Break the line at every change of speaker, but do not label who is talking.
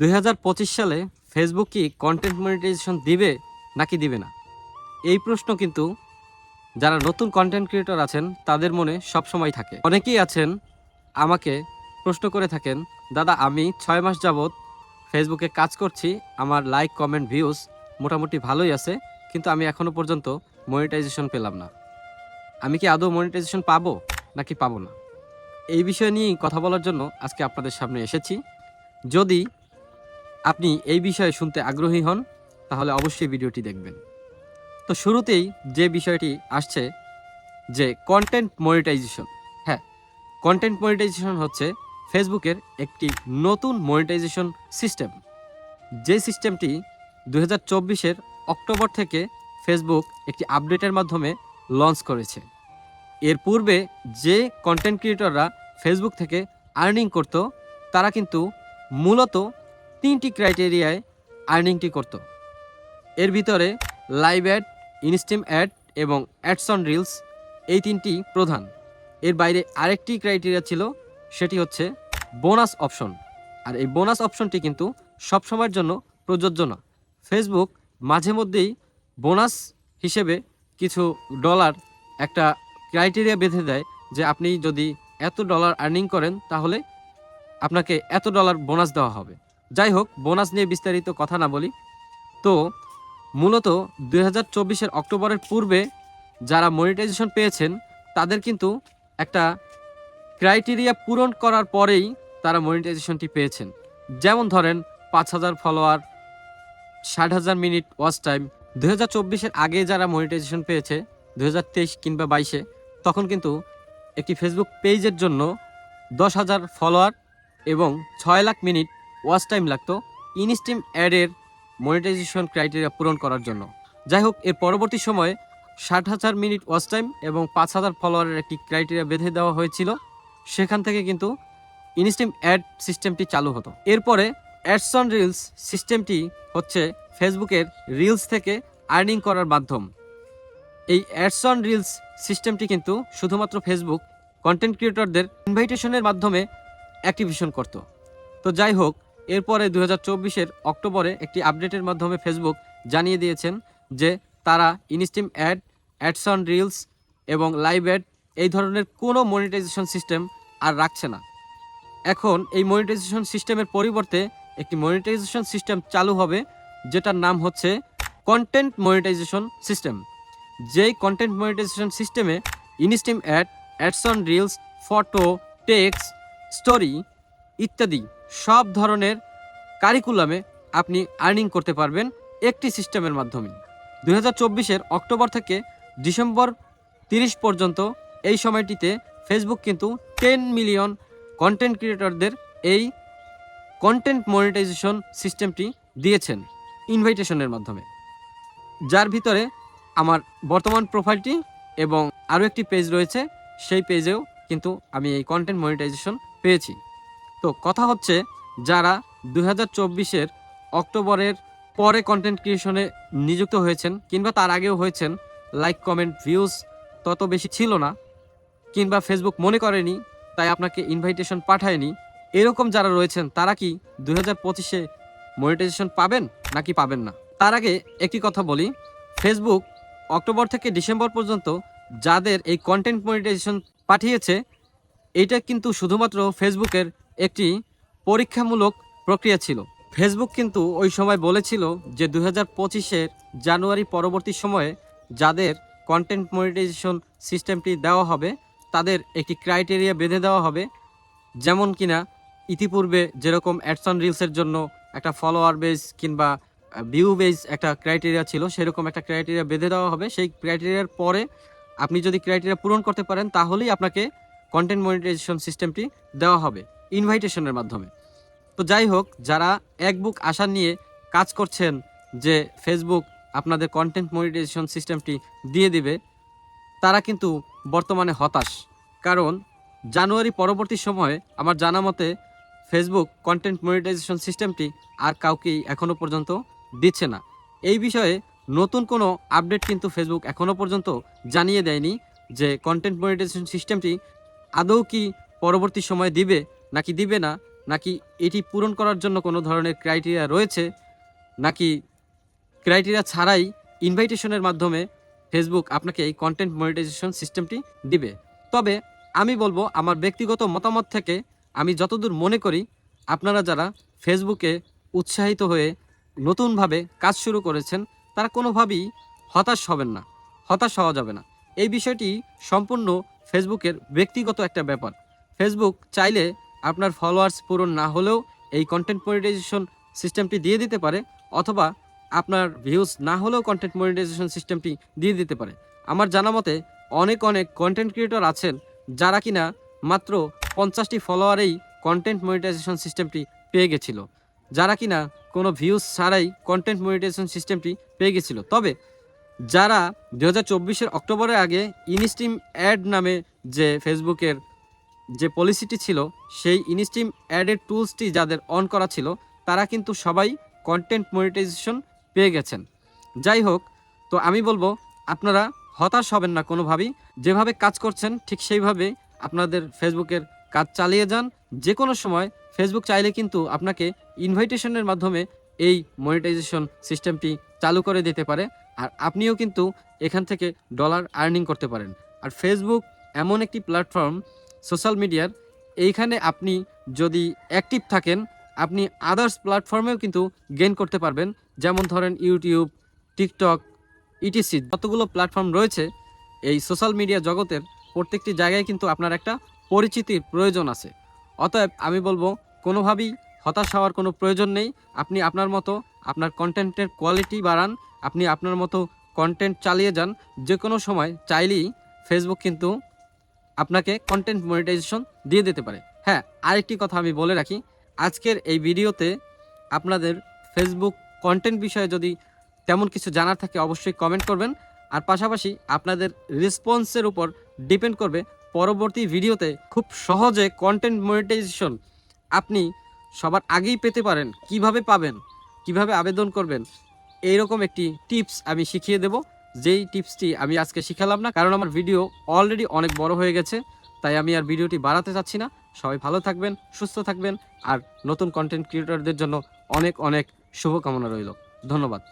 দু হাজার পঁচিশ সালে ফেসবুক কি কন্টেন্ট মনিটাইজেশন দিবে নাকি দিবে না? এই প্রশ্ন কিন্তু যারা নতুন কন্টেন্ট ক্রিয়েটর আছেন, তাদের মনে সবসময় থাকে। অনেকেই আছেন, আমাকে প্রশ্ন করে থাকেন, দাদা, আমি ছয় মাস যাবৎ ফেসবুকে কাজ করছি, আমার লাইক কমেন্ট ভিউজ মোটামুটি ভালোই আছে, কিন্তু আমি এখনও পর্যন্ত মনিটাইজেশন পেলাম না। আমি কি আদৌ মনিটাইজেশন পাবো নাকি পাবো না? এই বিষয় নিয়েই কথা বলার জন্য আজকে আপনাদের সামনে এসেছি। যদি আপনি এই বিষয়ে শুনতে আগ্রহী হন, তাহলে অবশ্যই ভিডিওটি দেখবেন। তো শুরুতেই যে বিষয়টি আসছে, যে কন্টেন্ট মনিটাইজেশন হ্যাঁ কন্টেন্ট মনিটাইজেশন হচ্ছে ফেসবুকের একটি নতুন মনিটাইজেশন সিস্টেম যে সিস্টেমটি দু হাজার অক্টোবর থেকে ফেসবুক একটি আপডেটের মাধ্যমে লঞ্চ করেছে। এর পূর্বে যে কন্টেন্ট ক্রিয়েটররা ফেসবুক থেকে আর্নিং করত, তারা কিন্তু মূলত তিনটি ক্রাইটেরিয়ায় আর্নিংটি করত। এর ভিতরে লাইভ অ্যাড ইনস্টিম অ্যাড এবং অ্যাডস অন রিলস এই তিনটি প্রধান। এর বাইরে আরেকটি ক্রাইটেরিয়া ছিল, সেটি হচ্ছে বোনাস অপশন। আর এই বোনাস অপশনটি কিন্তু সবসময়ের জন্য প্রযোজ্য না। ফেসবুক মাঝে মধ্যেই বোনাস হিসেবে কিছু ডলার একটা ক্রাইটেরিয়া বেঁধে দেয় যে আপনি যদি এত ডলার আর্নিং করেন তাহলে আপনাকে এত ডলার বোনাস দেওয়া হবে। যাই হোক বোনাস নিয়ে বিস্তারিত কথা না বলি। তো, মূলত দুই হাজার চব্বিশের অক্টোবরের পূর্বে যারা মনিটাইজেশন পেয়েছেন, তাদের কিন্তু একটা ক্রাইটেরিয়া পূরণ করার পরেই তারা মনিটাইজেশনটি পেয়েছেন। যেমন ধরেন, পাঁচ হাজার ফলোয়ার ষাট হাজার মিনিট ওয়াচ টাইম দুই হাজার চব্বিশের আগে যারা মনিটাইজেশন পেয়েছে দু হাজার তেইশ কিংবা বাইশে, তখন কিন্তু একটি ফেসবুক পেজের জন্য দশ হাজার ফলোয়ার এবং ছয় লাখ মিনিট ওয়াচ টাইম লাগতো ইনস্টিম অ্যাডের মনিটাইজেশন ক্রাইটেরিয়া পূরণ করার জন্য। যাই হোক, এর পরবর্তী সময়ে ষাট হাজার মিনিট ওয়াচ টাইম এবং পাঁচ হাজার ফলোয়ারের একটি ক্রাইটেরিয়া বেঁধে দেওয়া হয়েছিল। সেখান থেকে কিন্তু ইনস্টিম অ্যাড সিস্টেমটি চালু হতো। এরপরে অ্যাডস অন রিলস সিস্টেমটি হচ্ছে ফেসবুকের রিলস থেকে আর্নিং করার মাধ্যম। এই অ্যাডস অন রিলস সিস্টেমটি কিন্তু শুধুমাত্র ফেসবুক কন্টেন্ট ক্রিয়েটরদের ইনভাইটেশনের মাধ্যমে অ্যাক্টিভেশন করত। তো যাই হোক এরপরে দু হাজার অক্টোবরে একটি আপডেটের মাধ্যমে ফেসবুক জানিয়ে দিয়েছেন যে তারা instream ad, ads on reels এবং লাইভ অ্যাড এই ধরনের কোনো মনিটাইজেশন সিস্টেম আর রাখছে না। এখন এই মনিটাইজেশন সিস্টেমের পরিবর্তে একটি মনিটাইজেশন সিস্টেম চালু হবে, যেটার নাম হচ্ছে কন্টেন্ট মনিটাইজেশন সিস্টেম। যেই কন্টেন্ট মনিটাইজেশন সিস্টেমে instream ad, ads on reels, photo, text, story ইত্যাদি সব ধরনের কারিকুলামে আপনি আর্নিং করতে পারবেন একটি সিস্টেমের মাধ্যমে। দু হাজার অক্টোবর থেকে ডিসেম্বর তিরিশ পর্যন্ত এই সময়টিতে ফেসবুক কিন্তু টেন মিলিয়ন কন্টেন্ট ক্রিয়েটরদের এই কন্টেন্ট মনিটাইজেশন সিস্টেমটি দিয়েছেন ইনভাইটেশনের মাধ্যমে। যার ভিতরে আমার বর্তমান প্রোফাইলটি এবং আরও একটি পেজ রয়েছে, সেই পেজেও কিন্তু আমি এই কন্টেন্ট মনিটাইজেশন পেয়েছি। তো কথা হচ্ছে যারা দুই হাজার চব্বিশের অক্টোবরের পরে কন্টেন্ট ক্রিয়েশনে নিযুক্ত হয়েছেন কিংবা তার আগেও হয়েছেন লাইক কমেন্ট ভিউজ তত বেশি ছিল না কিংবা ফেসবুক মনে করেনি, তাই আপনাকে ইনভাইটেশন পাঠায়নি। এরকম যারা রয়েছেন, তারা কি দু হাজার পঁচিশে মনিটাইজেশন পাবেন নাকি পাবেন না? তার আগে একটি কথা বলি ফেসবুক অক্টোবর থেকে ডিসেম্বর পর্যন্ত যাদের এই কন্টেন্ট মনিটাইজেশন পাঠিয়েছে, এটা কিন্তু শুধুমাত্র ফেসবুকের একটি পরীক্ষামূলক প্রক্রিয়া ছিল। ফেসবুক কিন্তু ওই সময় বলেছিল যে দু হাজার পঁচিশের জানুয়ারি পরবর্তী সময়ে যাদের কন্টেন্ট মনিটাইজেশন সিস্টেমটি দেওয়া হবে, তাদের একটি ক্রাইটেরিয়া বেঁধে দেওয়া হবে, যেমন কিনা ইতিপূর্বে যেরকম অ্যাডসন রিলসের জন্য একটা ফলোয়ার বেস কিংবা ভিউ বেস একটা ক্রাইটেরিয়া ছিল, সেরকম একটা ক্রাইটেরিয়া বেঁধে দেওয়া হবে। সেই ক্রাইটেরিয়ার পরে আপনি যদি ক্রাইটেরিয়া পূরণ করতে পারেন, তাহলেই আপনাকে কন্টেন্ট মনিটাইজেশন সিস্টেমটি দেওয়া হবে। ইনভাইটেশনের মাধ্যমে। তো যাই হোক, যারা এক বুক আশা নিয়ে কাজ করছেন যে ফেসবুক আপনাদের কন্টেন্ট মনিটাইজেশন সিস্টেমটি দিয়ে দিবে, তারা কিন্তু বর্তমানে হতাশ। কারণ জানুয়ারি পরবর্তী সময়ে আমার জানা মতে ফেসবুক কন্টেন্ট মনিটাইজেশন সিস্টেমটি আর কাউকেই এখনও পর্যন্ত দিচ্ছে না। এই বিষয়ে নতুন কোনো আপডেট কিন্তু ফেসবুক এখনও পর্যন্ত জানিয়ে দেয়নি যে কন্টেন্ট মনিটাইজেশন সিস্টেমটি আদৌ কি পরবর্তী সময়ে দিবে নাকি দিবে না, নাকি এটি পূরণ করার জন্য কোনো ধরনের ক্রাইটেরিয়া রয়েছে, নাকি ক্রাইটেরিয়া ছাড়াই ইনভাইটেশনের মাধ্যমে ফেসবুক আপনাকে এই কন্টেন্ট মনিটাইজেশন সিস্টেমটি দিবে? তবে আমি বলব, আমার ব্যক্তিগত মতামত থেকে আমি যতদূর মনে করি, আপনারা যারা ফেসবুকে উৎসাহিত হয়ে নতুনভাবে কাজ শুরু করেছেন, তারা কোনোভাবেই হতাশ হবেন না, হতাশ হওয়া যাবে না। এই বিষয়টি সম্পূর্ণ ফেসবুকের ব্যক্তিগত একটা ব্যাপার। ফেসবুক চাইলে আপনার ফলোয়ার্স পূরণ না হলেও এই কন্টেন্ট মনিটাইজেশন সিস্টেমটি দিয়ে দিতে পারে, অথবা আপনার ভিউজ না হলেও কন্টেন্ট মনিটাইজেশন সিস্টেমটি দিয়ে দিতে পারে। আমার জানা মতে, অনেক অনেক কন্টেন্ট ক্রিয়েটর আছেন যারা কিনা মাত্র পঞ্চাশটি ফলোয়ারেই কন্টেন্ট মনিটাইজেশন সিস্টেমটি পেয়ে গেছিল, যারা কিনা কোনো ভিউজ ছাড়াই কন্টেন্ট মনিটাইজেশন সিস্টেমটি পেয়ে গেছিল। তবে যারা দু হাজার অক্টোবরের আগে ইনস্টিম অ্যাড নামে যে ফেসবুকের যে পলিসিটি ছিল, সেই ইনস্টিম অ্যাডের টুলসটি যাদের অন করা ছিল, তারা কিন্তু সবাই কন্টেন্ট মনিটাইজেশন পেয়ে গেছেন। যাই হোক, তো আমি বলব, আপনারা হতাশ হবেন না কোনোভাবেই। যেভাবে কাজ করছেন, ঠিক সেইভাবে আপনাদের ফেসবুকের কাজ চালিয়ে যান। যে কোনো সময় ফেসবুক চাইলে কিন্তু আপনাকে ইনভাইটেশনের মাধ্যমে এই মনিটাইজেশন সিস্টেমটি চালু করে দিতে পারে। আর আপনিও কিন্তু এখান থেকে ডলার আর্নিং করতে পারেন। আর ফেসবুক এমন একটি প্ল্যাটফর্ম সোশ্যাল মিডিয়ার। এইখানে আপনি যদি অ্যাক্টিভ থাকেন, আপনি আদার্স প্ল্যাটফর্মেও কিন্তু গেইন করতে পারবেন। যেমন ধরেন ইউটিউব, টিকটক ইটিসি যতগুলো প্ল্যাটফর্ম রয়েছে, এই সোশ্যাল মিডিয়া জগতের প্রত্যেকটি জায়গায় কিন্তু আপনার একটা পরিচিতির প্রয়োজন আছে। অতএব আমি বলব, কোনোভাবেই হতাশ হওয়ার কোনো প্রয়োজন নেই। আপনি আপনার মতো আপনার কন্টেন্টের কোয়ালিটি বাড়ান, আপনি আপনার মতো কন্টেন্ট চালিয়ে যান। যে কোনো সময় চাইলেই ফেসবুক কিন্তু আপনাকে কন্টেন্ট মনিটাইজেশন দিয়ে দিতে পারে। হ্যাঁ আরেকটি কথা আমি বলে রাখি, আজকের এই ভিডিওতে আপনাদের ফেসবুক কন্টেন্ট বিষয়ে যদি তেমন কিছু জানার থাকে অবশ্যই কমেন্ট করবেন। আর পাশাপাশি আপনাদের রেসপন্সের উপর ডিপেন্ড করবে, পরবর্তী ভিডিওতে খুব সহজে কন্টেন্ট মনিটাইজেশন আপনি সবার আগেই পেতে পারেন, কীভাবে পাবেন, কীভাবে আবেদন করবেন, এইরকম একটি টিপস আমি শিখিয়ে দেব। যেই টিপসটি আমি আজকে শিখালাম না, কারণ আমার ভিডিও অলরেডি অনেক বড় হয়ে গেছে, তাই আমি আর ভিডিওটি বাড়াতে চাচ্ছি না। সবাই ভালো থাকবেন, সুস্থ থাকবেন, আর নতুন কন্টেন্ট ক্রিয়েটরদের জন্য অনেক অনেক শুভকামনা রইল। ধন্যবাদ।